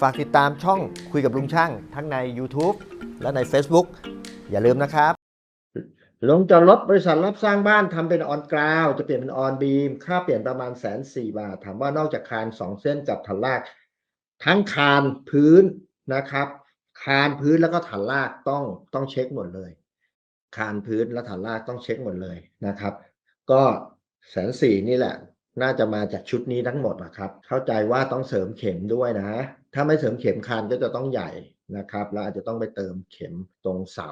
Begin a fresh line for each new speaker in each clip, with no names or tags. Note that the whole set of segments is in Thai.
ฝากติดตามช่องคุยกับลุงช่าง ทั้งใน YouTube และใน Facebook อย่าลืมนะครับ ลงจอดรถบริษัทรับสร้างบ้านทำเป็นออนกราวจะเปลี่ยนเป็นออนบีม ค่าเปลี่ยนประมาณแสนสี่บาท ถามว่านอกจากคานสองเส้นกับถันลาก ทั้งคานพื้นนะครับ คานพื้นแล้วก็ถันลากต้องต้องเช็คหมดเลย คานพื้นและถันลากต้องเช็คหมดเลยนะครับ ก็แสนสี่นี่แหละ น่าจะมาจากชุดนี้ทั้งหมดนะครับ เข้าใจว่าต้องเสริมเข็มด้วยนะ ถ้าไม่เสริมเข็มคานก็จะต้องใหญ่นะครับแล้วอาจจะต้องไปเติมเข็มตรงเสา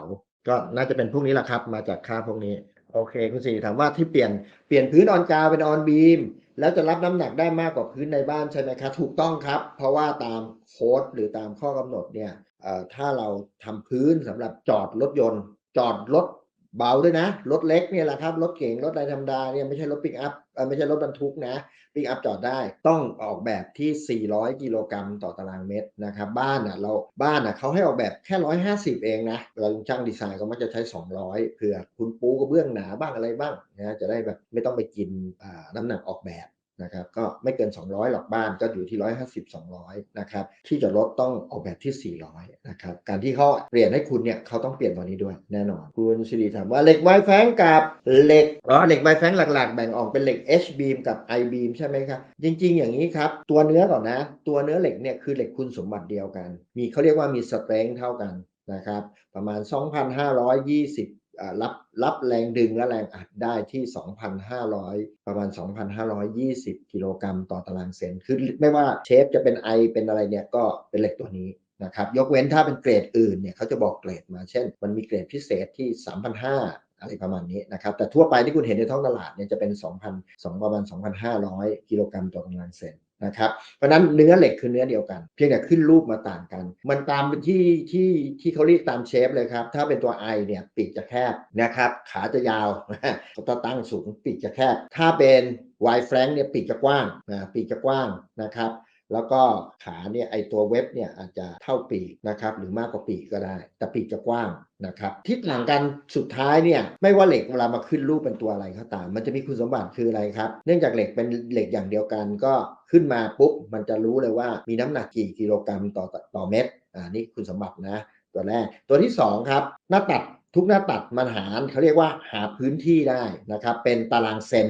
ก็น่าจะเป็นพวกนี้แหละครับ มาจากค่าพวกนี้ โอเค คุณสีถามว่าที่เปลี่ยนเปลี่ยนพื้นออนกาวเป็นออนบีม แล้วจะรับน้ำหนักได้มากกว่าพื้นในบ้านใช่ไหมครับถูกต้องครับ เพราะว่าตามโค้ดหรือตามข้อกำหนดเนี่ยถ้าเราทำพื้นสำหรับจอดรถยนต์ จอดรถ เบาด้วยนะ รถเล็กเนี่ยแหละครับ รถเก๋งรถอะไรธรรมดาเนี่ยไม่ใช่รถปิกอัพไม่ใช่รถบรรทุกนะปิกอัพจอดได้ ต้องออกแบบที่ 400 กิโลกรัมต่อตารางเมตรนะครับ บ้านอะเราบ้านอะเขาให้ออกแบบแค่ 150 เองนะเราช่างดีไซน์ก็มักจะใช้ 200เผื่อคุณปูกระเบื้องหนาบ้างอะไรบ้างนะจะได้แบบไม่ต้องไปกินน้ำหนักออกแบบ นะครับก็ไม่เกิน 200 หรอกบ้านก็อยู่ที่ 150 200 นะครับที่จอดรถต้องออกแบบที่ 400 นะครับการที่เขาเปลี่ยนให้คุณเนี่ยเขาต้องเปลี่ยนตัวนี้ด้วยแน่นอน คุณสิริถามว่าเหล็กไวแฟงกับเหล็กอ๋อเหล็กไวแฟงหลักๆ แบ่งออกเป็นเหล็ก H beam กับ I beam ใช่ไหมครับ จริง ๆ อย่างนี้ครับ ตัวเนื้อก่อนนะ ตัวเนื้อเหล็กเนี่ยคือเหล็กคุณสมบัติเดียวกัน มีเขาเรียกว่ามีสเตร n งเท่ากันนะครับประมาณ 2,520อ่า รับรับแรงดึงและแรงอัดได้ที่ 2,500 ประมาณ 2,520 กิโลกรัมต่อตารางเซนคือไม่ว่าเชฟจะเป็นไอเป็นอะไรเนี่ยก็เป็นเหล็กตัวนี้นะครับยกเว้นถ้าเป็นเกรดอื่นเนี่ยเขาจะบอกเกรดมาเช่น มันมีเกรดพิเศษที่ 3,500อะไรประมาณนี้นะครับแต่ทั่วไปที่คุณเห็นในท้องตลาดเนี่ยจะเป็น 2,000 2ประมาณ 2,500 กิโลกรัมต่อตารางเซน นะครับ เพราะนั้นเนื้อเหล็กคือเนื้อเดียวกัน เพียงแต่ขึ้นรูปมาต่างกัน มันตามที่ที่ที่เขาเรียกตามเชฟเลยครับ ถ้าเป็นตัว I เนี่ยปีกจะแคบนะครับ ขาจะยาวเขาตั้งสูงปีกจะแคบ ถ้าเป็น Y Frank เนี่ยปีกจะกว้างนะปีกจะกว้างนะครับ แล้วก็ขาเนี่ยไอตัวเว็บเนี่ยอาจจะเท่าปีกนะครับหรือมากกว่าปีกก็ได้ แต่ปีกจะกว้างนะครับที่ต่างกันสุดท้ายเนี่ยไม่ว่าเหล็กเวลามาขึ้นรูปเป็นตัวอะไรก็ตาม มันจะมีคุณสมบัติคืออะไรครับ เนื่องจากเหล็กเป็นเหล็กอย่างเดียวกันก็ขึ้นมาปุ๊บมันจะรู้เลยว่ามีน้ำหนักกี่กิโลกรัมต่อต่อเม็ดอ่านี่คุณสมบัตินะตัวแรกตัวที่สองครับหน้าตัดทุกหน้าตัดมันหารเขาเรียกว่าหาพื้นที่ได้นะครับเป็นตารางเซน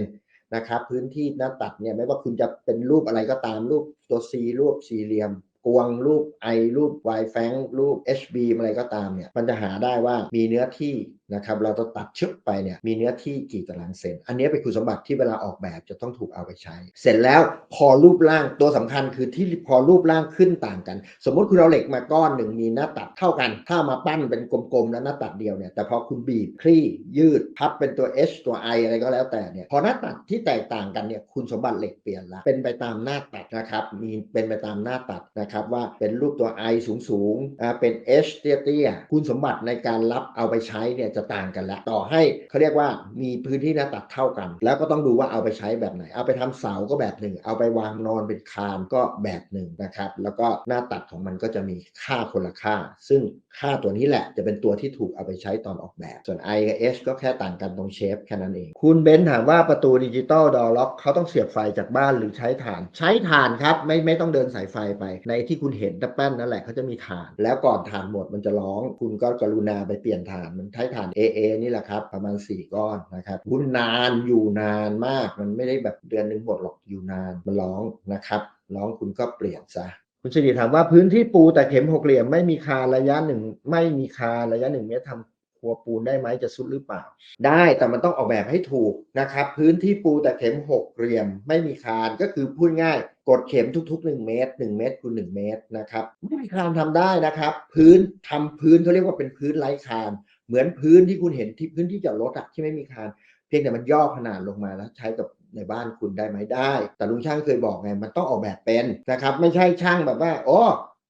นะครับพื้นที่หน้าตัดเนี่ยไม่ว่าคุณจะเป็นรูปอะไรก็ตามรูป ตัว C รูปสี่เหลี่ยมกวงรูป I รูป Y แฟงรูป HB อะไรก็ตามเนี่ย มันจะหาได้ว่ามีเนื้อที่ นะครับเราจะตัดชึบไปเนี่ยมีเนื้อที่กี่ตารางเซน อันนี้เป็นคุณสมบัติที่เวลาออกแบบจะต้องถูกเอาไปใช้ เสร็จแล้วพอรูปร่างตัวสำคัญคือที่พอรูปร่างขึ้นต่างกัน สมมติคุณเอาเหล็กมาก้อนหนึ่งมีหน้าตัดเท่ากัน ถ้ามาปั้นเป็นกลมๆแล้วหน้าตัดเดียวเนี่ยแต่พอคุณบีบคลี่ยืดพับเป็นตัว H ตัว I อะไรก็แล้วแต่เนี่ยพอหน้าตัดที่แตกต่างกันเนี่ยคุณสมบัติเหล็กเปลี่ยนละเป็นไปตามหน้าตัดนะครับมีเป็นไปตามหน้าตัดนะครับว่าเป็นรูปตัว I สูงสูงๆเป็น H เตี้ยๆคุณสมบัติในการรับเอาไปใช้เนี่ยจะต่างกันละต่อให้เขาเรียกว่ามีพื้นที่หน้าตัดเท่ากัน แล้วก็ต้องดูว่าเอาไปใช้แบบไหน เอาไปทำเสาก็แบบหนึ่ง เอาไปวางนอนเป็นคานก็แบบหนึ่งนะครับ แล้วก็หน้าตัดของมันก็จะมีค่าคนละค่า ซึ่งค่าตัวนี้แหละจะเป็นตัวที่ถูกเอาไปใช้ตอนออกแบบ ส่วน I กับ H ก็แค่ต่างกันตรงเชฟแค่นั้นเอง คุณเบนถามว่าประตูดิจิตอลดอล็อกเขาต้องเสียบไฟจากบ้านหรือใช้ถ่าน ใช้ถ่านครับ ไม่ไม่ต้องเดินสายไฟไป ในที่คุณเห็นตะแป้นนั่นแหละเขาจะมีถ่าน แล้วก่อนถ่านหมดมันจะร้อง คุณก็กรุณาไปเปลี่ยนถ่านมันใช้ถ่าน AA นี่แหละครับ ประมาณ 4 ก้อนนะครับคุณนนานอยู่นานมาก มันไม่ได้แบบเดือนหนึ่งหมดหรอกอยู่นานมันร้องนะครับร้องคุณก็เปลี่ยนซะคุณสิริถามว่าพื้นที่ปูแต่เข็มหกเหลี่ยมไม่มีคาระยะหนึ่งไม่มีคาระยะหนึ่งเมตรทำครัวปูนได้ไหมจะสุดหรือเปล่า ได้แต่มันต้องออกแบบให้ถูกนะครับ พื้นที่ปูแต่เข็มหกเหลี่ยม ไม่มีคานก็คือพูดง่าย กดเข็มทุกๆ 1 เมตร 1 เมตรคูณ1เมตรนะครับไม่มีคานทำได้นะครับ พื้นทำพื้นเขาเรียกว่าเป็นพื้นไร้คาน เหมือนพื้นที่คุณเห็นที่พื้นที่จอดรถอะที่ไม่มีคานเพียงแต่มันย่อขนาดลงมาแล้วใช้กับในบ้านคุณได้ไหมได้ แต่ลุงช่างเคยบอกไงมันต้องออกแบบเป็นนะครับไม่ใช่ช่างแบบว่าโอ้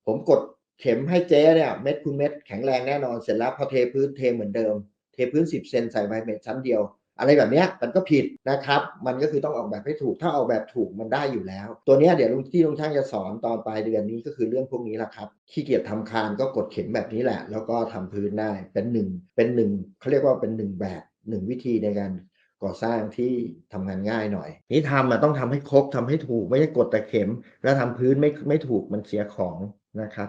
ผมกดเข็มให้เจ๊เนี่ยเม็ดคุณเม็ดแข็งแรงแน่นอนเสร็จแล้วพอเทพื้นเทเหมือนเดิม เทพื้น 10 เซนใส่ไวเมทชั้นเดียว อะไรแบบนี้มันก็ผิดนะครับ มันก็คือต้องออกแบบให้ถูก ถ้าออกแบบถูกมันได้อยู่แล้ว ตัวนี้เดี๋ยวที่ลุงช่างจะสอนตอนปลายเดือนนี้ก็คือเรื่องพวกนี้แหละครับ ขี้เกียจทำคานก็กดเข็มแบบนี้แหละ แล้วก็ทำพื้นได้ เป็นหนึ่ง เป็นหนึ่งเขาเรียกว่าเป็นหนึ่งแบบหนึ่งวิธีในการก่อสร้างที่ทำงานง่ายหน่อย นี่ทำอะต้องทำให้ครบทำให้ถูก ไม่ใช่กดแต่เข็ม แล้วทำพื้นไม่ไม่ถูกมันเสียของนะครับ